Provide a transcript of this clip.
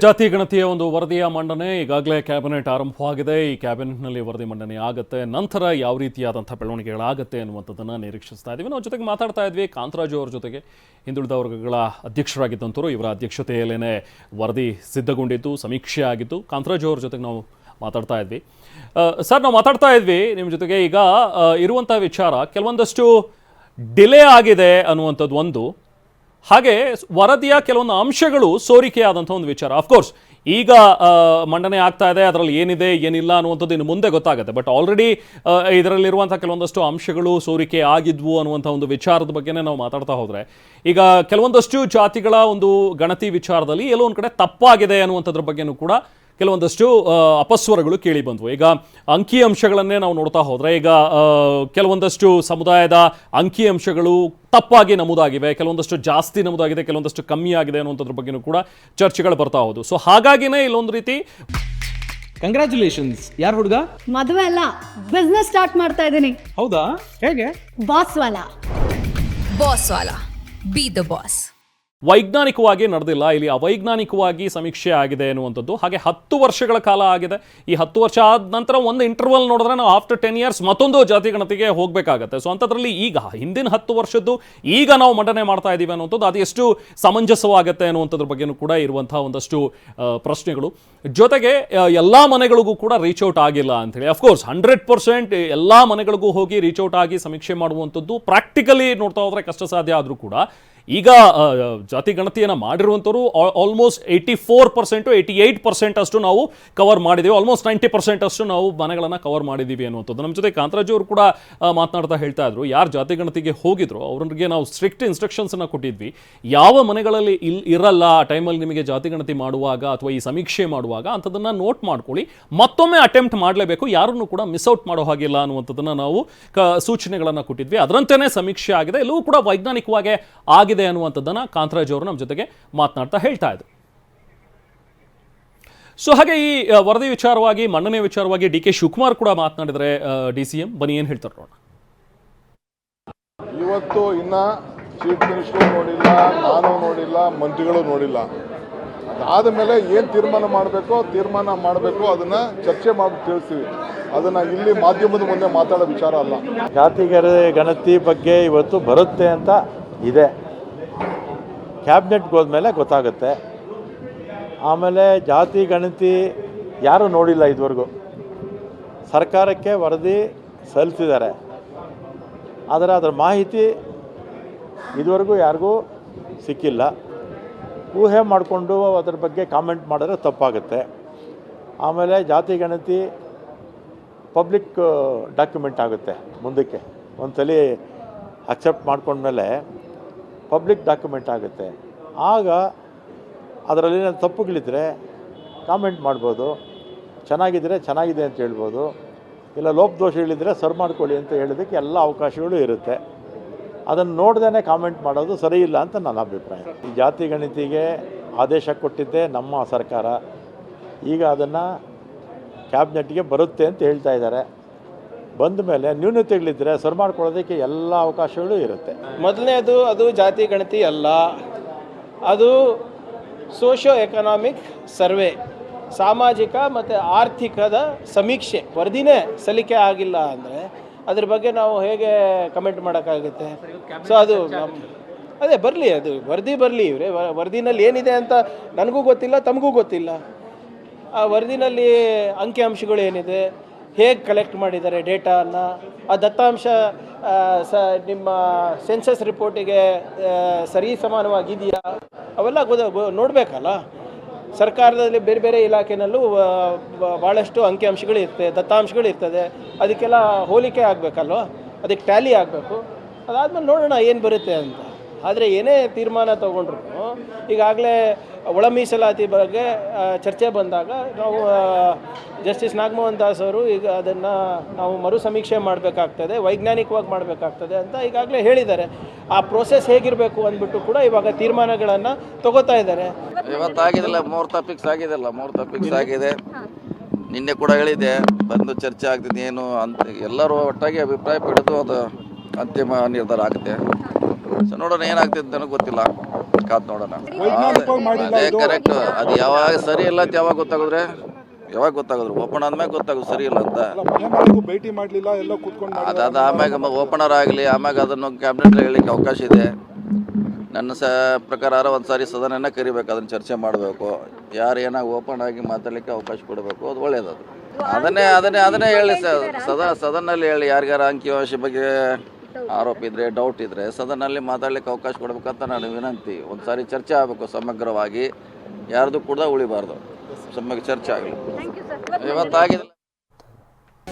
ಜಾತಿ ಗಣತಿಯ ಒಂದು ವರದಿಯ ಮಂಡನೆ ಈಗಾಗಲೇ ಕ್ಯಾಬಿನೆಟ್ ಆರಂಭವಾಗಿದೆ. ಈ ಕ್ಯಾಬಿನೆಟ್ನಲ್ಲಿ ವರದಿ ಮಂಡನೆ ಆಗುತ್ತೆ. ನಂತರ ಯಾವ ರೀತಿಯಾದಂಥ ಬೆಳವಣಿಗೆಗಳಾಗುತ್ತೆ ಅನ್ನುವಂಥದ್ದನ್ನು ನಿರೀಕ್ಷಿಸ್ತಾ ಇದ್ದೀವಿ. ನಾವು ಜೊತೆಗೆ ಮಾತಾಡ್ತಾ ಇದ್ವಿ. ಕಾಂತರಾಜು ಅವರ ಜೊತೆಗೆ ಹಿಂದುಳಿದ ವರ್ಗಗಳ ಅಧ್ಯಕ್ಷರಾಗಿದ್ದಂಥವ್ರು ಇವರ ಅಧ್ಯಕ್ಷತೆಯಲ್ಲೇ ವರದಿ ಸಿದ್ಧಗೊಂಡಿದ್ದು, ಸಮೀಕ್ಷೆ ಆಗಿದ್ದು. ಕಾಂತರಾಜು ಅವ್ರ ಜೊತೆಗೆ ನಾವು ಮಾತಾಡ್ತಾ ಇದ್ವಿ. ಸರ್, ನಾವು ಮಾತಾಡ್ತಾ ಇದ್ವಿ. ನಿಮ್ಮ ಜೊತೆಗೆ ಈಗ ಇರುವಂಥ ವಿಚಾರ ಕೆಲವೊಂದಷ್ಟು ಡಿಲೇ ಆಗಿದೆ ಅನ್ನುವಂಥದ್ದು ಒಂದು. ಹಾಗೆ ವರದಿಯ ಕೆಲವೊಂದು ಅಂಶಗಳು ಸೋರಿಕೆಯಾದಂಥ ಒಂದು ವಿಚಾರ. ಅಫ್ಕೋರ್ಸ್ ಈಗ ಮಂಡನೆ ಆಗ್ತಾ ಇದೆ, ಅದರಲ್ಲಿ ಏನಿದೆ, ಏನಿಲ್ಲ ಅನ್ನುವಂಥದ್ದು ಇನ್ನು ಮುಂದೆ ಗೊತ್ತಾಗುತ್ತೆ. ಬಟ್ ಆಲ್ರೆಡಿ ಇದರಲ್ಲಿರುವಂಥ ಕೆಲವೊಂದಷ್ಟು ಅಂಶಗಳು ಸೋರಿಕೆ ಆಗಿದ್ವು ಅನ್ನುವಂಥ ಒಂದು ವಿಚಾರದ ಬಗ್ಗೆನೇ ನಾವು ಮಾತಾಡ್ತಾ ಹೋದರೆ, ಈಗ ಕೆಲವೊಂದಷ್ಟು ಜಾತಿಗಳ ಒಂದು ಗಣತಿ ವಿಚಾರದಲ್ಲಿ ಎಲ್ಲೋ ಒಂದು ಕಡೆ ತಪ್ಪಾಗಿದೆ ಅನ್ನುವಂಥದ್ರ ಬಗ್ಗೆನೂ ಕೂಡ ಕೆಲವೊಂದಷ್ಟು ಅಪಸ್ವರಗಳು ಕೇಳಿ ಬಂದವು ಈಗ ಅಂಕಿ ಅಂಶಗಳನ್ನೇ ನಾವು ನೋಡ್ತಾ ಹೋದರೆ ಈಗ ಕೆಲವೊಂದಷ್ಟು ಸಮುದಾಯದ ಅಂಕಿ ಅಂಶಗಳು ತಪ್ಪಾಗಿ ನಮೂದಾಗಿವೆ ಕೆಲವೊಂದಷ್ಟು ಜಾಸ್ತಿ ನಮೂದಾಗಿದೆ ಕೆಲವೊಂದಷ್ಟು ಕಮ್ಮಿ ಆಗಿದೆ ಅನ್ನುವಂಥದ್ರ ಬಗ್ಗೆನೂ ಕೂಡ ಚರ್ಚೆಗಳು ಬರ್ತಾ ಹೋದು ಸೊ ಹಾಗಾಗಿನೇ ಇಲ್ಲೊಂದು ರೀತಿ ಕಂಗ್ರಾಚುಲೇಷನ್ಸ್ ಯಾರು ಹುಡುಗ? ಮದುವೆ ಅಲ್ಲ ಬಿಸ್ನೆಸ್ ಸ್ಟಾರ್ಟ್ ಮಾಡ್ತಾ ಇದ್ದೀನಿ. ಹೌದಾ? ಹೇಗೆ? ಬಾಸ್ ವಾಲಾ. ಬಾಸ್ ವಾಲಾ. ಬಿ ದ ಬಾಸ್ ವೈಜ್ಞಾನಿಕವಾಗಿ ನಡೆದಿಲ್ಲ. ಇಲ್ಲಿ ಅವೈಜ್ಞಾನಿಕವಾಗಿ ಸಮೀಕ್ಷೆ ಆಗಿದೆ ಅನ್ನುವಂಥದ್ದು ಹಾಗೆ ಹತ್ತು ವರ್ಷಗಳ ಕಾಲ ಆಗಿದೆ. ಈ ಹತ್ತು ವರ್ಷ ಆದ ನಂತರ ಒಂದು ಇಂಟರ್ವಲ್ ನೋಡಿದ್ರೆ ನಾವು ಆಫ್ಟರ್ ಟೆನ್ ಇಯರ್ಸ್ ಮತ್ತೊಂದು ಜಾತಿ ಗಣತಿಗೆ ಹೋಗಬೇಕಾಗತ್ತೆ. ಸೊ ಅಂಥದ್ರಲ್ಲಿ ಈಗ ಹಿಂದಿನ ಹತ್ತು ವರ್ಷದ್ದು ಈಗ ನಾವು ಮಂಡನೆ ಮಾಡ್ತಾ ಇದ್ದೀವಿ ಅನ್ನುವಂಥದ್ದು ಅದು ಎಷ್ಟು ಸಮಂಜಸವಾಗುತ್ತೆ ಅನ್ನುವಂಥದ್ರ ಬಗ್ಗೆನೂ ಕೂಡ ಇರುವಂತಹ ಒಂದಷ್ಟು ಪ್ರಶ್ನೆಗಳು. ಜೊತೆಗೆ ಎಲ್ಲ ಮನೆಗಳಿಗೂ ಕೂಡ ರೀಚ್ ಔಟ್ ಆಗಿಲ್ಲ ಅಂತೇಳಿ ಅಫ್ಕೋರ್ಸ್ ಹಂಡ್ರೆಡ್ ಪರ್ಸೆಂಟ್ ಎಲ್ಲ ಮನೆಗಳಿಗೂ ಹೋಗಿ ರೀಚ್ ಔಟ್ ಆಗಿ ಸಮೀಕ್ಷೆ ಮಾಡುವಂಥದ್ದು ಪ್ರಾಕ್ಟಿಕಲಿ ನೋಡ್ತಾ ಹೋದರೆ ಕಷ್ಟ ಸಾಧ್ಯ ಆದರೂ ಕೂಡ. ಈಗ ಜಾತಿ ಗಣತಿಯನ್ನು ಮಾಡಿರುವಂಥವ್ರು almost eighty four percent eighty eight percent ಅಷ್ಟು ನಾವು ಕವರ್ ಮಾಡಿದ್ದೀವಿ ಆಲ್ಮೋಸ್ಟ್ ನೈಂಟಿ ಪರ್ಸೆಂಟ್ ಅಷ್ಟು ನಾವು ಮನೆಗಳನ್ನು ಕವರ್ ಮಾಡಿದ್ದೀವಿ ಅನ್ನುವಂಥದ್ದು. ನಮ್ಮ ಜೊತೆ ಕಾಂತರಾಜು ಅವರು ಕೂಡ ಮಾತನಾಡ್ತಾ ಹೇಳ್ತಾ ಇದ್ರು. ಯಾರು ಜಾತಿ ಗಣತಿಗೆ ಹೋಗಿದ್ರು ಅವ್ರಿಗೆ ನಾವು ಸ್ಟ್ರಿಕ್ಟ್ ಇನ್ಸ್ಟ್ರಕ್ಷನ್ಸನ್ನು ಕೊಟ್ಟಿದ್ವಿ. ಯಾವ ಮನೆಗಳಲ್ಲಿ ಇಲ್, ಇರಲ್ಲ, ಆ ಟೈಮಲ್ಲಿ ನಿಮಗೆ ಜಾತಿ ಗಣತಿ ಮಾಡುವಾಗ ಅಥವಾ ಈ ಸಮೀಕ್ಷೆ ಮಾಡುವಾಗ ಅಂಥದ್ದನ್ನು ನೋಟ್ ಮಾಡ್ಕೊಳ್ಳಿ. ಮತ್ತೊಮ್ಮೆ ಅಟೆಂಪ್ಟ್ ಮಾಡಲೇಬೇಕು. ಯಾರನ್ನು ಕೂಡ ಮಿಸ್ ಔಟ್ ಮಾಡೋ ಹಾಗಿಲ್ಲ ಅನ್ನುವಂಥದ್ದನ್ನು ನಾವು, ಕ, ಸೂಚನೆಗಳನ್ನು ಕೊಟ್ಟಿದ್ವಿ. ಅದರಂತೆಯೇ ಸಮೀಕ್ಷೆ ಆಗಿದೆ. ಎಲ್ಲವೂ ಕೂಡ ವೈಜ್ಞಾನಿಕವಾಗಿ ಆಗಿದೆ ಅನ್ನುವಂಥದ್ದನ್ನು ಕಾಂತರಾಜ್ ಅವರು ನಮ್ಮ ಜೊತೆಗೆ ಮಾತನಾಡ್ತಾ ಹೇಳ್ತಾ ಇದ್ರು. ಸೊ ಹಾಗೆ ಈ ವರದಿ ವಿಚಾರವಾಗಿ ಮನ್ನಣೆ ವಿಚಾರವಾಗಿ ಡಿ ಕೆ ಶಿವಕುಮಾರ್ ಕೂಡ ಮಾತನಾಡಿದರೆ ಡಿ ಸಿ ಎಂ. ಬನ್ನಿ ಏನು ಹೇಳ್ತಾರೆ ನೋಡೋಣ. ಇವತ್ತು ಇನ್ನ ಚೀಫ್ ಮಿನಿಸ್ಟರ್ ನೋಡಿಲ್ಲ ನಾನು ನೋಡಿಲ್ಲ ಮಂತ್ರಿಗಳು ನೋಡಿಲ್ಲ. ಅದಾದ ಮೇಲೆ ಏನು ತೀರ್ಮಾನ ಮಾಡಬೇಕು ತೀರ್ಮಾನ ಮಾಡಬೇಕು ಅದನ್ನ ಚರ್ಚೆ ಮಾಡಿ ತಿಳಿಸ್ತೀವಿ. ಅದನ್ನ ಇಲ್ಲಿ ಮಾಧ್ಯಮದ ಮುಂದೆ ಮಾತಾಡೋ ವಿಚಾರ ಅಲ್ಲ. ಜಾತಿಗರ ಗಣತಿ ಬಗ್ಗೆ ಇವತ್ತು ಬರುತ್ತೆ ಅಂತ ಇದೆ. ಕ್ಯಾಬಿನೆಟ್ಗೆ ಹೋದ್ಮೇಲೆ ಗೊತ್ತಾಗುತ್ತೆ. ಆಮೇಲೆ ಜಾತಿ, ಗಣತಿ ಯಾರೂ ನೋಡಿಲ್ಲ ಇದುವರೆಗೂ. ಸರ್ಕಾರಕ್ಕೆ ವರದಿ ಸಲ್ಲಿಸಿದ್ದಾರೆ. ಆದರೆ ಅದರ ಮಾಹಿತಿ ಇದುವರೆಗೂ ಯಾರಿಗೂ ಸಿಕ್ಕಿಲ್ಲ. ಊಹೆ ಮಾಡಿಕೊಂಡು ಅದ್ರ ಬಗ್ಗೆ ಕಾಮೆಂಟ್ ಮಾಡಿದ್ರೆ ತಪ್ಪಾಗುತ್ತೆ. ಆಮೇಲೆ ಜಾತಿ, ಗಣತಿ ಪಬ್ಲಿಕ್ ಡಾಕ್ಯುಮೆಂಟ್ ಆಗುತ್ತೆ ಮುಂದಕ್ಕೆ. ಒಂದ್ಸಲಿ ಅಕ್ಸೆಪ್ಟ್ ಮಾಡ್ಕೊಂಡ್ಮೇಲೆ ಪಬ್ಲಿಕ್ ಡಾಕ್ಯುಮೆಂಟ್ ಆಗುತ್ತೆ. ಆಗ ಅದರಲ್ಲಿ ತಪ್ಪುಗಳಿದ್ರೆ ಕಾಮೆಂಟ್ ಮಾಡ್ಬೋದು. ಚೆನ್ನಾಗಿದ್ದರೆ ಚೆನ್ನಾಗಿದೆ ಅಂತ ಹೇಳ್ಬೋದು. ಇಲ್ಲ ಲೋಪದೋಷ ಹೇಳಿದರೆ ಸರ್ ಮಾಡ್ಕೊಳ್ಳಿ ಅಂತ ಹೇಳೋದಕ್ಕೆ ಎಲ್ಲ ಅವಕಾಶಗಳು ಇರುತ್ತೆ. ಅದನ್ನು ನೋಡ್ದೇ ಕಾಮೆಂಟ್ ಮಾಡೋದು ಸರಿ ಇಲ್ಲ ಅಂತ ನನ್ನ ಅಭಿಪ್ರಾಯ. ಈ ಜಾತಿ ಗಣಿತಿಗೆ ಆದೇಶ ಕೊಟ್ಟಿದ್ದೇ ನಮ್ಮ ಸರ್ಕಾರ. ಈಗ ಅದನ್ನು ಕ್ಯಾಬಿನೆಟ್ಗೆ ಬರುತ್ತೆ ಅಂತ ಹೇಳ್ತಾ ಇದ್ದಾರೆ. ಬಂದ ಮೇಲೆ ನ್ಯೂನತೆಗಳಿದ್ದರೆ ಸರ್ ಮಾಡ್ಕೊಳ್ಳೋದಕ್ಕೆ ಎಲ್ಲ ಅವಕಾಶಗಳು ಇರುತ್ತೆ. ಮೊದಲನೇದು ಅದು ಜಾತಿ, ಗಣತಿ ಅಲ್ಲ. ಅದು ಸೋಷಿಯೋ ಎಕನಾಮಿಕ್ ಸರ್ವೆ, ಸಾಮಾಜಿಕ ಮತ್ತು ಆರ್ಥಿಕದ ಸಮೀಕ್ಷೆ, ವರದಿನೇ ಸಲಿಕೆ ಆಗಿಲ್ಲ ಅಂದರೆ ಅದ್ರ ಬಗ್ಗೆ ನಾವು ಹೇಗೆ ಕಮೆಂಟ್ ಮಾಡೋಕ್ಕಾಗುತ್ತೆ? ಸೊ ಅದು ಅದೇ ಬರಲಿ, ಅದು ವರದಿ ಬರಲಿ ಇವರೇ. ವರದಿನಲ್ಲಿ ಏನಿದೆ ಅಂತ ನನಗೂ ಗೊತ್ತಿಲ್ಲ, ತಮಗೂ ಗೊತ್ತಿಲ್ಲ. ಆ ವರದಿನಲ್ಲಿ ಅಂಕಿಅಂಶಗಳು ಏನಿದೆ? ಹೇಗೆ ಕಲೆಕ್ಟ್ ಮಾಡಿದ್ದಾರೆ ಡೇಟಾನ ಆ ದತ್ತಾಂಶ ಸ, ನಿಮ್ಮ ಸೆನ್ಸಸ್ ರಿಪೋರ್ಟಿಗೆ ಸರಿ ಸಮಾನವಾಗಿದೆಯಾ? ಅವೆಲ್ಲ ಗೊ- ನೋಡಬೇಕಲ್ಲ. ಸರ್ಕಾರದಲ್ಲಿ ಬೇರೆ ಬೇರೆ ಇಲಾಖೆನಲ್ಲೂ ಭಾಳಷ್ಟು ಅಂಕಿಅಂಶಗಳು ಇರ್ತದೆ, ದತ್ತಾಂಶಗಳು ಇರ್ತದೆ. ಅದಕ್ಕೆಲ್ಲ ಹೋಲಿಕೆ ಆಗಬೇಕಲ್ವ? ಅದಕ್ಕೆ ಟ್ಯಾಲಿ ಆಗಬೇಕು. ಅದಾದ್ಮೇಲೆ ನೋಡೋಣ ಏನು ಬರುತ್ತೆ ಅಂತ. ಆದರೆ ಏನೇ ತೀರ್ಮಾನ ತೊಗೊಂಡ್ರು ಈಗಾಗಲೇ ಒಳ ಮೀಸಲಾತಿ ಬಗ್ಗೆ ಚರ್ಚೆ ಬಂದಾಗ ನಾವು ಜಸ್ಟಿಸ್ ನಾಗಮೋಹನ್ ದಾಸ್ ಅವರು ಈಗ ಅದನ್ನು ನಾವು ಮರು ಸಮೀಕ್ಷೆ ಮಾಡಬೇಕಾಗ್ತದೆ, ವೈಜ್ಞಾನಿಕವಾಗಿ ಮಾಡಬೇಕಾಗ್ತದೆ ಅಂತ ಈಗಾಗಲೇ ಹೇಳಿದ್ದಾರೆ. ಆ ಪ್ರೋಸೆಸ್ ಹೇಗಿರಬೇಕು ಅಂದ್ಬಿಟ್ಟು ಕೂಡ ಇವಾಗ ತೀರ್ಮಾನಗಳನ್ನು ತಗೋತಾ ಇದ್ದಾರೆ. ಇವತ್ತಾಗಿದಿಲ್ಲ ಮುಹೂರ್ತ ಟಾಪಿಕ್ಸ್ ಆಗಿದೆಲ್ಲ ಮುಹೂರ್ತ ಟಾಪಿಕ್ಸ್ ಆಗಿದೆ. ನಿನ್ನೆ ಕೂಡ ಹೇಳಿದೆ ಬಂದು ಚರ್ಚೆ ಆಗ್ತಿದೆ, ಏನು ಅಂತ, ಎಲ್ಲರೂ ಒಟ್ಟಾಗಿ ಅಭಿಪ್ರಾಯ ಪಡೆದು ಅದು ಅಂತಿಮ ನಿರ್ಧಾರ ಆಗುತ್ತೆ. ಸೊ ನೋಡೋಣ ಏನಾಗ್ತಿದೆ ನನಗೆ ಗೊತ್ತಿಲ್ಲ. ಕಾದ್ ನೋಡೋಣ. ಅದೇ ಕರೆಕ್ಟ್ ಅದು ಯಾವಾಗ ಸರಿ ಇಲ್ಲ ಅಂತ ಯಾವಾಗ ಗೊತ್ತಾಗಿದ್ರೆ? ಯಾವಾಗ ಗೊತ್ತಾಗುದ್ರು? ಓಪನ್ ಆದ್ಮೇಲೆ ಗೊತ್ತಾಗೋದು ಸರಿ ಇಲ್ಲ ಅಂತ. ಭೇಟಿ ಮಾಡಲಿಲ್ಲ ಎಲ್ಲ ಕೂತ್ಕೊಂಡು ಅದಾದ ಆಮ್ಯಾಗ ಓಪನರ್ ಆಗಲಿ ಆಮ್ಯಾಗ ಅದನ್ನು ಕ್ಯಾಬಿನೆಟ್ ಹೇಳಲಿಕ್ಕೆ ಅವಕಾಶ ಇದೆ. ನನ್ನ ಸ ಪ್ರಕಾರ ಒಂದು ಸಾರಿ ಸದನನ ಕರಿಬೇಕು ಅದನ್ನು ಚರ್ಚೆ ಮಾಡಬೇಕು. ಯಾರು ಏನಾಗ ಓಪನ್ ಆಗಿ ಮಾತಾಡಲಿಕ್ಕೆ ಅವಕಾಶ ಕೊಡಬೇಕು ಅದು ಒಳ್ಳೇದದು. ಅದನ್ನೇ ಅದನ್ನೇ ಅದನ್ನೇ ಹೇಳಿ ಸದನ ಸದನಲ್ಲಿ ಹೇಳಿ ಯಾರಿಗಾರ ಅಂಕಿಅಂಶ ಬಗ್ಗೆ ಆರೋಪ ಇದ್ರೆ ಡೌಟ್ ಇದ್ರೆ ಸದನಲ್ಲಿ ಮಾತಾಡ್ಲಿಕ್ಕೆ ಅವಕಾಶ ಕೊಡಬೇಕಂತ ನಾನು ವಿನಂತಿ. ಒಂದ್ಸಾರಿ ಚರ್ಚೆ ಆಗಬೇಕು ಸಮಗ್ರವಾಗಿ. ಯಾರ್ದು ಕೂಡ ಉಳಿಬಾರ್ದು. ಸಮಗ್ರ ಚರ್ಚೆ ಆಗಲಿ. ಇವತ್ತಾಗಿದೆ.